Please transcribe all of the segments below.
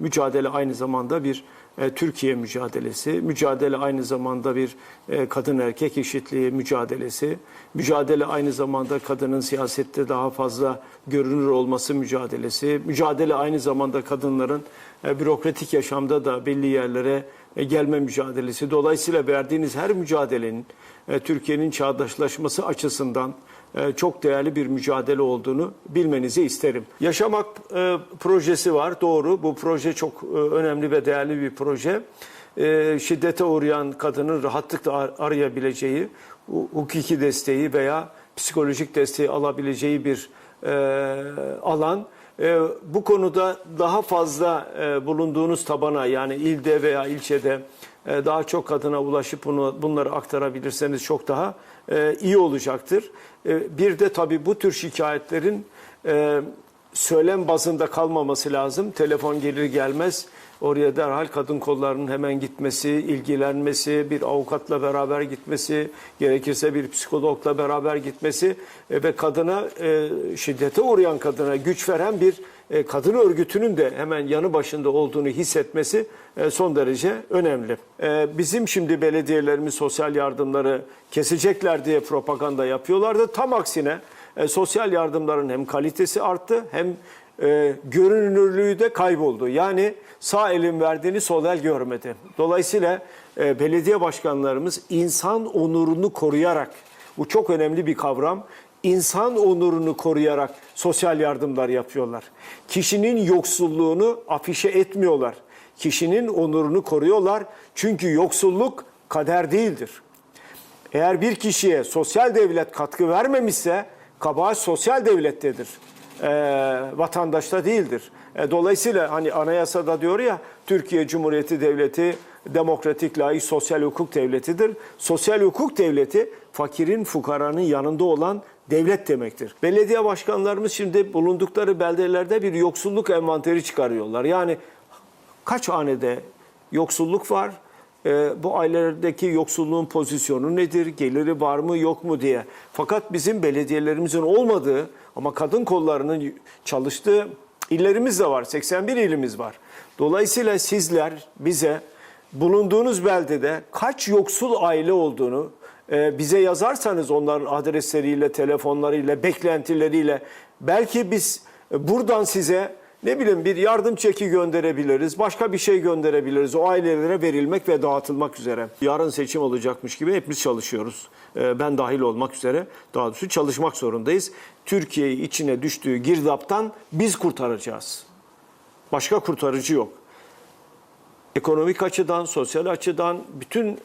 Mücadele aynı zamanda bir e, Türkiye mücadelesi, mücadele aynı zamanda bir e, kadın erkek eşitliği mücadelesi, mücadele aynı zamanda kadının siyasette daha fazla görünür olması mücadelesi, mücadele aynı zamanda kadınların e, bürokratik yaşamda da belli yerlere gelme mücadelesi. Dolayısıyla verdiğiniz her mücadelenin e, Türkiye'nin çağdaşlaşması açısından e, çok değerli bir mücadele olduğunu bilmenizi isterim. Yaşamak e, projesi var, doğru. Bu proje çok e, önemli ve değerli bir proje. E, şiddete uğrayan kadının rahatlıkla ar- arayabileceği, hu- hukuki desteği veya psikolojik desteği alabileceği bir e, alan. E, bu konuda daha fazla e, bulunduğunuz tabana yani ilde veya ilçede e, daha çok kadına ulaşıp bunu bunları aktarabilirseniz çok daha e, iyi olacaktır. E, bir de tabii bu tür şikayetlerin e, söylem bazında kalmaması lazım. Telefon gelir gelmez oraya derhal kadın kollarının hemen gitmesi, ilgilenmesi, bir avukatla beraber gitmesi, gerekirse bir psikologla beraber gitmesi e, ve kadına e, şiddete uğrayan kadına güç veren bir e, kadın örgütünün de hemen yanı başında olduğunu hissetmesi son derece önemli. Bizim şimdi belediyelerimiz sosyal yardımları kesecekler diye propaganda yapıyorlardı. Tam aksine e, sosyal yardımların hem kalitesi arttı hem e, görünürlüğü de kayboldu. Yani sağ elin verdiğini sol el görmedi. Dolayısıyla e, belediye başkanlarımız insan onurunu koruyarak, bu çok önemli bir kavram, insan onurunu koruyarak sosyal yardımlar yapıyorlar. Kişinin yoksulluğunu afişe etmiyorlar. Kişinin onurunu koruyorlar. Çünkü yoksulluk kader değildir. Eğer bir kişiye sosyal devlet katkı vermemişse kabahat sosyal devlettedir. Ee, vatandaşta değildir. E, dolayısıyla hani anayasada diyor ya Türkiye Cumhuriyeti Devleti demokratik, layık, sosyal hukuk devletidir. Sosyal hukuk devleti fakirin, fukaranın yanında olan devlet demektir. Belediye başkanlarımız şimdi bulundukları beldelerde bir yoksulluk envanteri çıkarıyorlar. Yani kaç hanede yoksulluk var? Ee, bu ailelerdeki yoksulluğun pozisyonu nedir? Geliri var mı yok mu diye. Fakat bizim belediyelerimizin olmadığı ama kadın kollarının çalıştığı illerimiz de var. 81 ilimiz var. Dolayısıyla sizler bize bulunduğunuz beldede kaç yoksul aile olduğunu e, bize yazarsanız onların adresleriyle, telefonlarıyla, beklentileriyle belki biz e, buradan size ne bileyim bir yardım çeki gönderebiliriz, başka bir şey gönderebiliriz. O ailelere verilmek ve dağıtılmak üzere. Yarın seçim olacakmış gibi hepimiz çalışıyoruz. Ee, Ben dahil olmak üzere daha doğrusu çalışmak zorundayız. Türkiye'yi içine düştüğü girdaptan biz kurtaracağız. Başka kurtarıcı yok. Ekonomik açıdan, sosyal açıdan bütün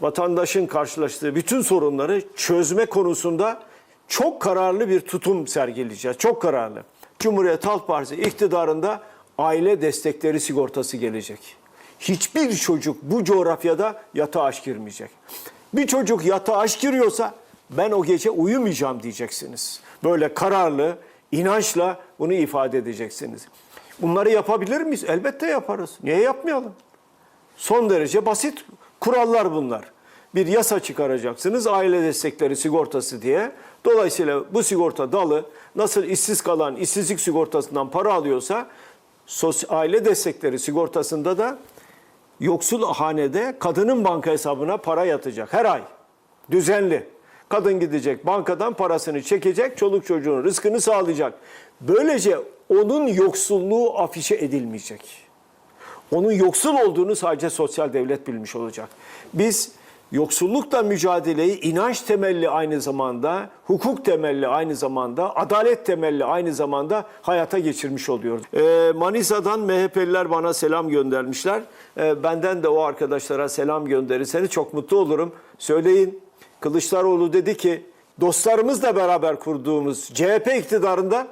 vatandaşın karşılaştığı bütün sorunları çözme konusunda çok kararlı bir tutum sergileyeceğiz. Çok kararlı. Cumhuriyet Halk Partisi iktidarında aile destekleri sigortası gelecek. Hiçbir çocuk bu coğrafyada yatağa aç girmeyecek. Bir çocuk yatağa aç giriyorsa ben o gece uyumayacağım diyeceksiniz. Böyle kararlı, inançla bunu ifade edeceksiniz. Bunları yapabilir miyiz? Elbette yaparız. Niye yapmayalım? Son derece basit kurallar bunlar. Bir yasa çıkaracaksınız aile destekleri sigortası diye. Dolayısıyla bu sigorta dalı nasıl işsiz kalan işsizlik sigortasından para alıyorsa aile destekleri sigortasında da yoksul hanede kadının banka hesabına para yatacak her ay. Düzenli. Kadın gidecek bankadan parasını çekecek, çoluk çocuğun rızkını sağlayacak. Böylece onun yoksulluğu afişe edilmeyecek. Onun yoksul olduğunu sadece sosyal devlet bilmiş olacak. Biz yoksullukla mücadeleyi inanç temelli aynı zamanda, hukuk temelli aynı zamanda, adalet temelli aynı zamanda hayata geçirmiş oluyoruz. Ee, Manisa'dan MHP'liler bana selam göndermişler. Ee, benden de o arkadaşlara selam gönderirseniz çok mutlu olurum. Söyleyin. Kılıçdaroğlu dedi ki dostlarımızla beraber kurduğumuz CHP iktidarında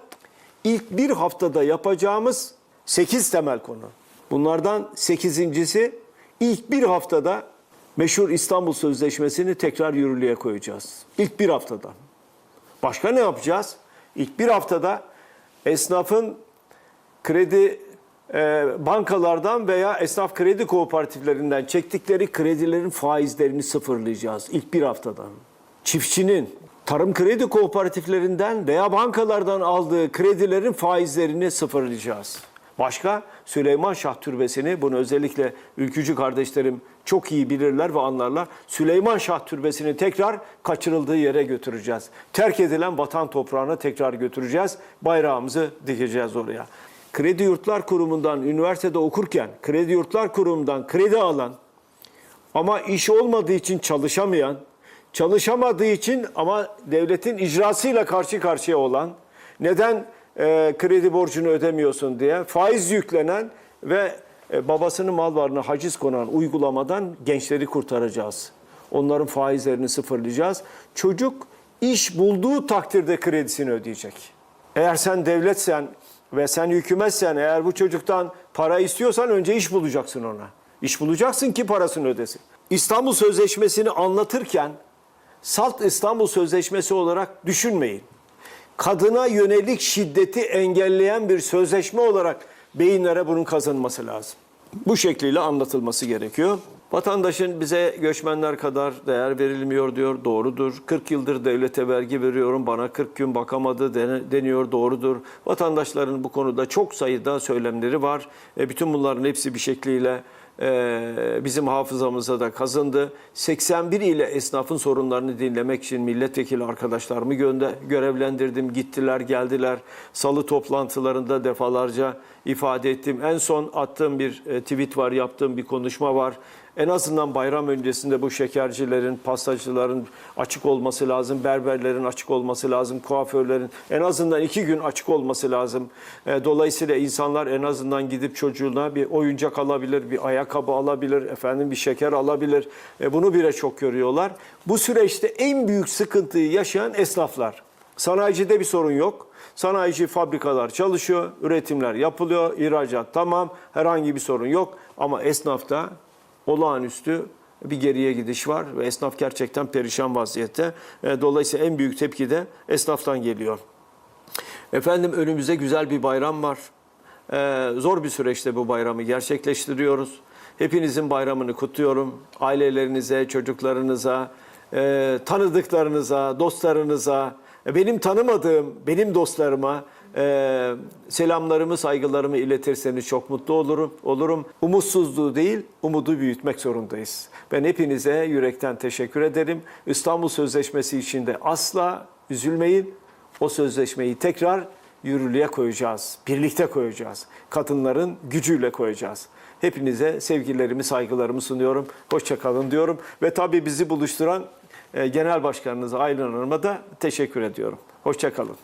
ilk bir haftada yapacağımız 8 temel konu. Bunlardan sekizincisi ilk bir haftada meşhur İstanbul Sözleşmesi'ni tekrar yürürlüğe koyacağız. İlk bir haftada. Başka ne yapacağız? İlk bir haftada esnafın kredi e, bankalardan veya esnaf kredi kooperatiflerinden çektikleri kredilerin faizlerini sıfırlayacağız ilk bir haftada. Çiftçinin tarım kredi kooperatiflerinden veya bankalardan aldığı kredilerin faizlerini sıfırlayacağız. Başka Süleyman Şah Türbesi'ni bunu özellikle ülkücü kardeşlerim çok iyi bilirler ve anlarlar. Süleyman Şah Türbesi'ni tekrar kaçırıldığı yere götüreceğiz. Terk edilen vatan toprağına tekrar götüreceğiz. Bayrağımızı dikeceğiz oraya. Kredi Yurtlar Kurumu'ndan üniversitede okurken Kredi Yurtlar Kurumu'ndan kredi alan ama iş olmadığı için çalışamayan, çalışamadığı için ama devletin icrasıyla karşı karşıya olan, neden e, kredi borcunu ödemiyorsun diye faiz yüklenen ve e, babasının mal varlığına haciz konan uygulamadan gençleri kurtaracağız. Onların faizlerini sıfırlayacağız. Çocuk iş bulduğu takdirde kredisini ödeyecek. Eğer sen devletsen ve sen hükümetsen eğer bu çocuktan para istiyorsan önce iş bulacaksın ona. İş bulacaksın ki parasını ödesin. İstanbul Sözleşmesi'ni anlatırken salt İstanbul Sözleşmesi olarak düşünmeyin. Kadına yönelik şiddeti engelleyen bir sözleşme olarak beyinlere bunun kazanması lazım. Bu şekliyle anlatılması gerekiyor. Vatandaşın bize göçmenler kadar değer verilmiyor diyor, doğrudur. 40 yıldır devlete vergi veriyorum, bana 40 gün bakamadı deniyor, doğrudur. Vatandaşların bu konuda çok sayıda söylemleri var. E, bütün bunların hepsi bir şekliyle e, bizim hafızamıza da kazındı. 81 ile esnafın sorunlarını dinlemek için milletvekili arkadaşlarımı gönde, görevlendirdim. Gittiler, geldiler. Salı toplantılarında defalarca ifade ettim. En son attığım bir e, tweet var, yaptığım bir konuşma var. En azından bayram öncesinde bu şekercilerin, pastacıların açık olması lazım, berberlerin açık olması lazım, kuaförlerin en azından iki gün açık olması lazım. E, Dolayısıyla insanlar en azından gidip çocuğuna bir oyuncak alabilir, bir ayakkabı alabilir, efendim bir şeker alabilir. E, Bunu bile çok görüyorlar. Bu süreçte en büyük sıkıntıyı yaşayan esnaflar. Sanayicide bir sorun yok. Sanayici fabrikalar çalışıyor, üretimler yapılıyor, ihracat tamam, herhangi bir sorun yok. Ama esnafta olağanüstü bir geriye gidiş var ve esnaf gerçekten perişan vaziyette. E, Dolayısıyla en büyük tepki de esnaftan geliyor. Efendim önümüzde güzel bir bayram var. Ee, zor bir süreçte bu bayramı gerçekleştiriyoruz. Hepinizin bayramını kutluyorum. Ailelerinize, çocuklarınıza, e, tanıdıklarınıza, dostlarınıza, e, benim tanımadığım, benim dostlarıma e, selamlarımı, saygılarımı iletirseniz çok mutlu olurum. olurum. Umutsuzluğu değil, umudu büyütmek zorundayız. Ben hepinize yürekten teşekkür ederim. İstanbul Sözleşmesi içinde asla üzülmeyin. O sözleşmeyi tekrar yürürlüğe koyacağız. Birlikte koyacağız. Kadınların gücüyle koyacağız. Hepinize sevgilerimi, saygılarımı sunuyorum. Hoşçakalın diyorum. Ve tabii bizi buluşturan e, Genel Başkanınız Aylin Hanım'a da teşekkür ediyorum. Hoşçakalın.